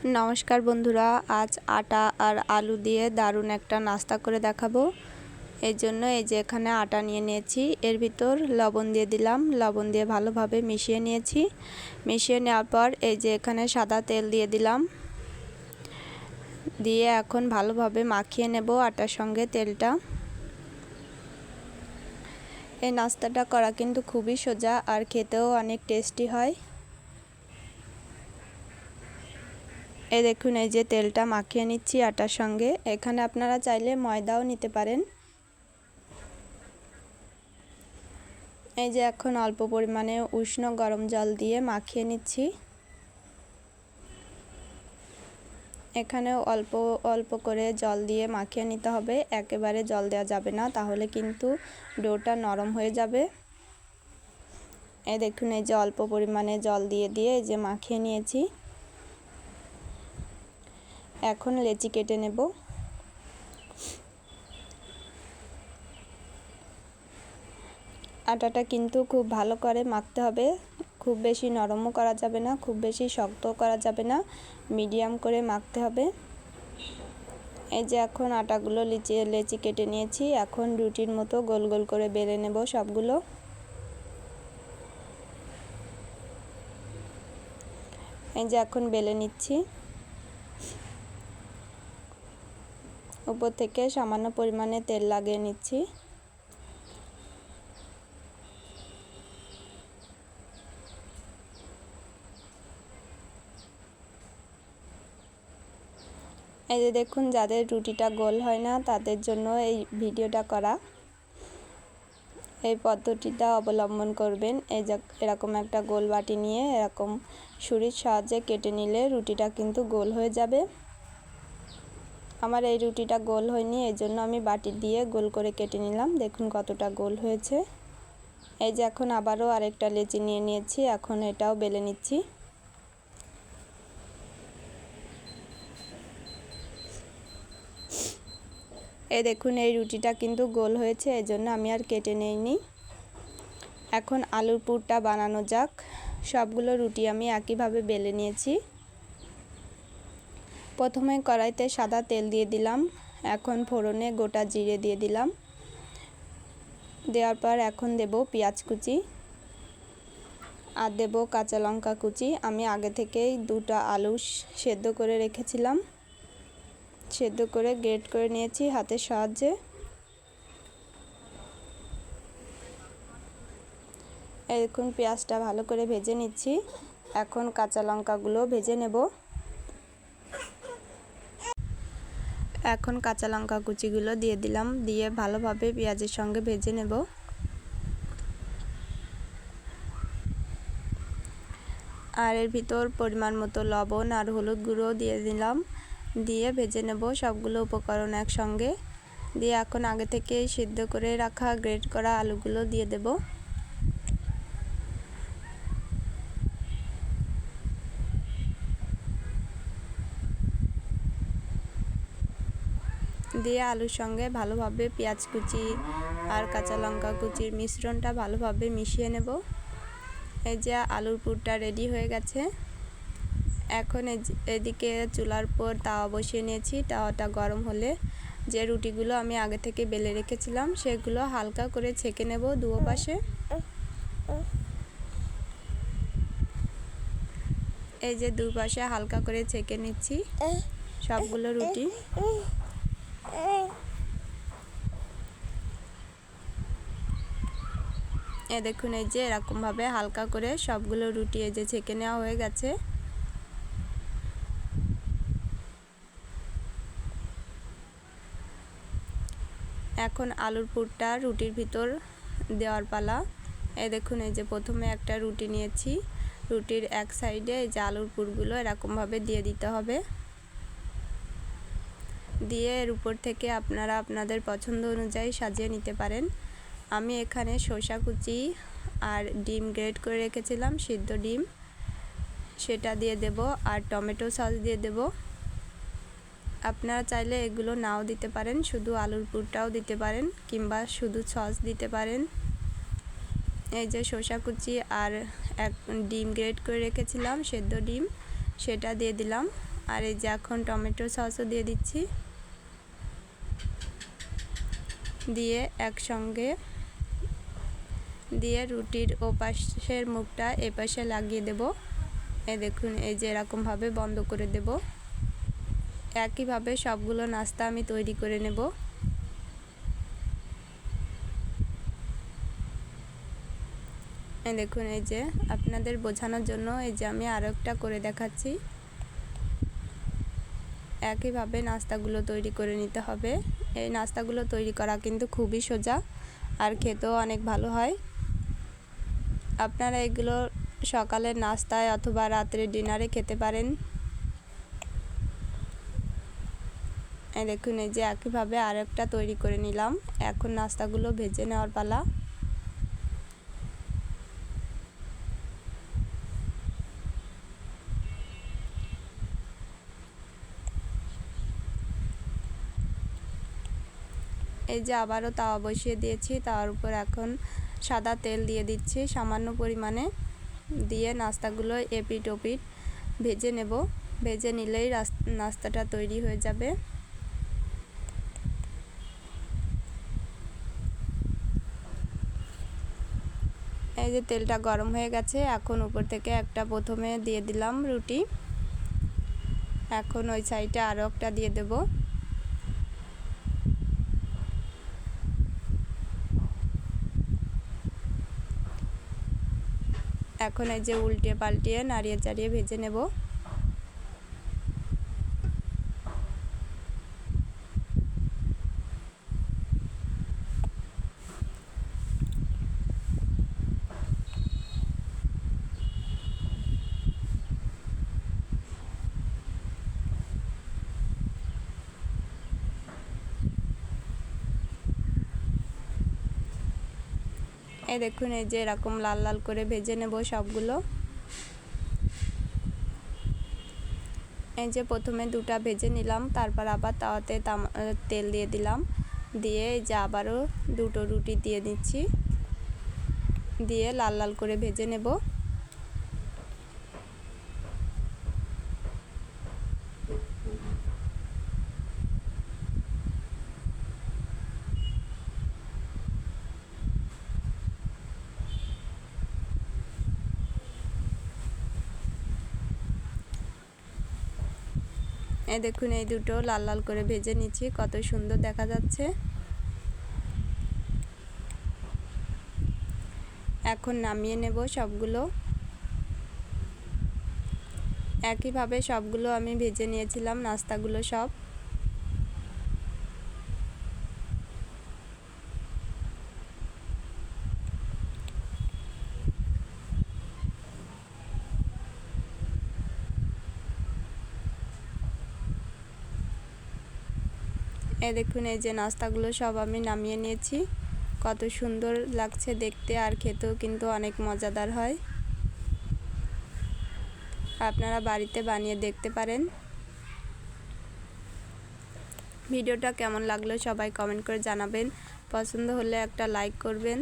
নমস্কার বন্ধুরা, আজ আটা আর আলু দিয়ে দারুণ একটা নাস্তা করে দেখাবো। এই জন্য এই যে এখানে আটা নিয়ে নিয়েছি, এর ভিতর লবণ দিয়ে দিলাম। লবণ দিয়ে ভালোভাবে মিশিয়ে নিয়েছি। মিশিয়ে নেওয়ার পর এই যে এখানে সাদা তেল দিয়ে দিলাম। দিয়ে এখন ভালোভাবে মাখিয়ে নেব আটার সঙ্গে তেলটা। এই নাস্তাটা করা কিন্তু খুবই সোজা আর খেতেও অনেক টেস্টি হয়। এই দেখুন, এই যে তেলটা মাখিয়ে নিচ্ছি আটার সঙ্গে। এখানে আপনারা চাইলে ময়দাও নিতে পারেন। এই যে এখন অল্প পরিমাণে উষ্ণ গরম জল দিয়ে মাখিয়ে নিচ্ছি। এখানে অল্প অল্প করে জল দিয়ে মাখিয়ে নিতে হবে। একেবারে জল দেওয়া যাবে না, তাহলে কিন্তু ডোটা নরম হয়ে যাবে। এই দেখুন, এই যে অল্প পরিমাণে জল দিয়ে দিয়ে এই যে মাখিয়ে নিয়েছি। এখন লেচি কেটে নেব। আটাটা কিন্তু খুব ভালো করে মাখতে হবে। খুব বেশি নরমও করা যাবে না, খুব বেশি শক্তও করা যাবে না, মিডিয়াম করে মাখতে হবে। এই যে এখন আটাগুলো লিচি, লেচি কেটে নিয়েছি, এখন রুটির মতো গোল গোল করে বেলে নেব সবগুলো। এই যে এখন বেলে নিচ্ছি। উপর থেকে সামান্য পরিমাণে তেল লাগিয়ে নিচ্ছি। এই যে দেখুন, যাদের রুটিটা গোল হয় না, তাদের জন্য এই ভিডিওটা করা। এই পদ্ধতিটা অবলম্বন করবেন। এই এরকম একটা গোল বাটি নিয়ে এরকম ছুরির সাহায্যে কেটে নিলে রুটিটা কিন্তু গোল হয়ে যাবে। আমার এই রুটিটা গোল হয়নি, এই জন্য আমি বাটি দিয়ে গোল করে কেটে নিলাম। দেখুন কতটা গোল হয়েছে। এই যে এখন আবারও আরেকটা লেচি নিয়ে নিয়েছি, এখন এটাও বেলে নিচ্ছি। এই দেখুন, এই রুটিটা কিন্তু গোল হয়েছে, এই জন্য আমি আর কেটে নেইনি। এখন আলুর পুরটা বানানো যাক। সবগুলো রুটি আমি একইভাবে বেলে নিয়েছি। প্রথমে কড়াইতে সাদা তেল দিয়ে দিলাম। এখন ফোড়নে গোটা জিরে দিয়ে দিলাম। দেওয়ার পর এখন দেব পেঁয়াজ কুচি আর দেব কাঁচা লঙ্কা কুচি। আমি আগে থেকেই দুটা আলু সেদ্ধ করে রেখেছিলাম। সেদ্ধ করে গ্রেট করে নিয়েছি হাতের সাহায্যে। এরকম পেঁয়াজটা ভালো করে ভেজে নিচ্ছি। এখন কাঁচা লঙ্কাগুলো ভেজে নেব। এখন কাঁচা লঙ্কা কুচিগুলো দিয়ে দিলাম। দিয়ে ভালোভাবে পেঁয়াজের সঙ্গে ভেজে নেব। আর এর ভিতর পরিমাণ মতো লবণ আর হলুদ গুঁড়ো দিয়ে দিলাম। দিয়ে ভেজে নেব সবগুলো উপকরণ একসঙ্গে। দিয়ে এখন আগে থেকে সিদ্ধ করে রাখা, গ্রেট করা আলুগুলো দিয়ে দেব। দিয়ে আলুর সঙ্গে ভালোভাবে পেঁয়াজ কুচি আর কাঁচা লঙ্কা কুচির মিশ্রণটা ভালোভাবে মিশিয়ে নেব। এই যে আলুর পুরটা রেডি হয়ে গেছে। এখন এদিকে চুলার পর তাওয়া বসিয়ে নিয়েছি। তাওয়াটা গরম হলে যে রুটিগুলো আমি আগে থেকে বেলে রেখেছিলাম, সেগুলো হালকা করে ছেঁকে নেব দুও পাশে এই যে দুপাশে হালকা করে ছেঁকে নিচ্ছি সবগুলো রুটি। এ দেখুন, এই যে এরকমভাবে হালকা করে সবগুলো রুটি এই যে ছেঁকে নেওয়া হয়ে গেছে। এখন আলুর পুরটা রুটির ভিতর দেওয়ার পালা। এই দেখুন, এই যে প্রথমে একটা রুটি নিয়েছি। রুটির এক সাইডে এই যে আলুর পুরগুলো এরকমভাবে দিয়ে দিতে হবে। দিয়ে এর উপর থেকে আপনারা আপনাদের পছন্দ অনুযায়ী সাজিয়ে নিতে পারেন। আমি এখানে শসা কুচি আর ডিম গ্রেড করে রেখেছিলাম, সিদ্ধ ডিম। সেটা দিয়ে দেব আর টমেটো সস দিয়ে দেব। আপনারা চাইলে এগুলো নাও দিতে পারেন, শুধু আলুর পুরটাও দিতে পারেন কিংবা শুধু সস দিতে পারেন। এই যে শসা কুচি আর এক ডিম গ্রেড করে রেখেছিলাম, সেদ্ধ ডিম, সেটা দিয়ে দিলাম। আর এই যে এখন টমেটো সসও দিয়ে দিচ্ছি। দিয়ে একসঙ্গে দিয়ে রুটির ওপাশের মুখটা এপাশে লাগিয়ে দেব। এই দেখুন, এই যে এরকমভাবে বন্ধ করে দেব। একইভাবে সবগুলো নাস্তা আমি তৈরি করে নেব। দেখুন, এই যে আপনাদের বোঝানোর জন্য এই যে আমি আরও একটা করে দেখাচ্ছি। একইভাবে নাস্তাগুলো তৈরি করে নিতে হবে। এই নাস্তাগুলো তৈরি করা কিন্তু খুবই সোজা, আর খেতেও অনেক ভালো হয়। আপনারা এগুলো সকালের নাস্তায় অথবা রাত্রে ডিনারে খেতে পারেন। এই দেখুন, এই যে একইভাবে আরেকটা তৈরি করে নিলাম। এখন নাস্তাগুলো ভেজে নেওয়ার পালা। এই যে আবারও তাওয়া বসিয়ে দিয়েছি, তাওয়ার উপর এখন সাদা তেল দিয়ে দিচ্ছি, সামান্য পরিমাণে। দিয়ে নাস্তাগুলো এপিট ওপিট ভেজে নেব। ভেজে নিলেই নাস্তাটা তৈরি হয়ে যাবে। এই যে তেলটা গরম হয়ে গেছে, এখন উপর থেকে একটা প্রথমে দিয়ে দিলাম রুটি। এখন ওই সাইডে আরও একটা দিয়ে দেবো। এখন এই যে উল্টে পাল্টিয়ে নাড়িয়ে চাড়িয়ে ভেজে নেব। এই দেখুন, এই যে এরকম লাল লাল করে ভেজে নেব সবগুলো। এই যে প্রথমে দুটা ভেজে নিলাম, তারপর আবার তাওয়াতে তেল দিয়ে দিলাম। দিয়ে এই যে আবারও দুটো রুটি দিয়ে দিচ্ছি। দিয়ে লাল লাল করে ভেজে নেব। এই দেখুন, এই দুটো লাল লাল করে ভেজে নিচ্ছি, কত সুন্দর দেখা যাচ্ছে। এখন নামিয়ে নেব সবগুলো। একইভাবে সবগুলো আমি ভেজে নিয়েছিলাম, নাস্তাগুলো সব। এ দেখুন, এই যে নাস্তাগুলো সব আমি নামিয়ে নিয়েছি। কত সুন্দর লাগছে দেখতে আর খেতেও কিন্তু অনেক মজাদার হয়। আপনারা বাড়িতে বানিয়ে দেখতে পারেন। ভিডিওটা কেমন লাগল সবাই কমেন্ট করে জানাবেন। পছন্দ হলে একটা লাইক করবেন।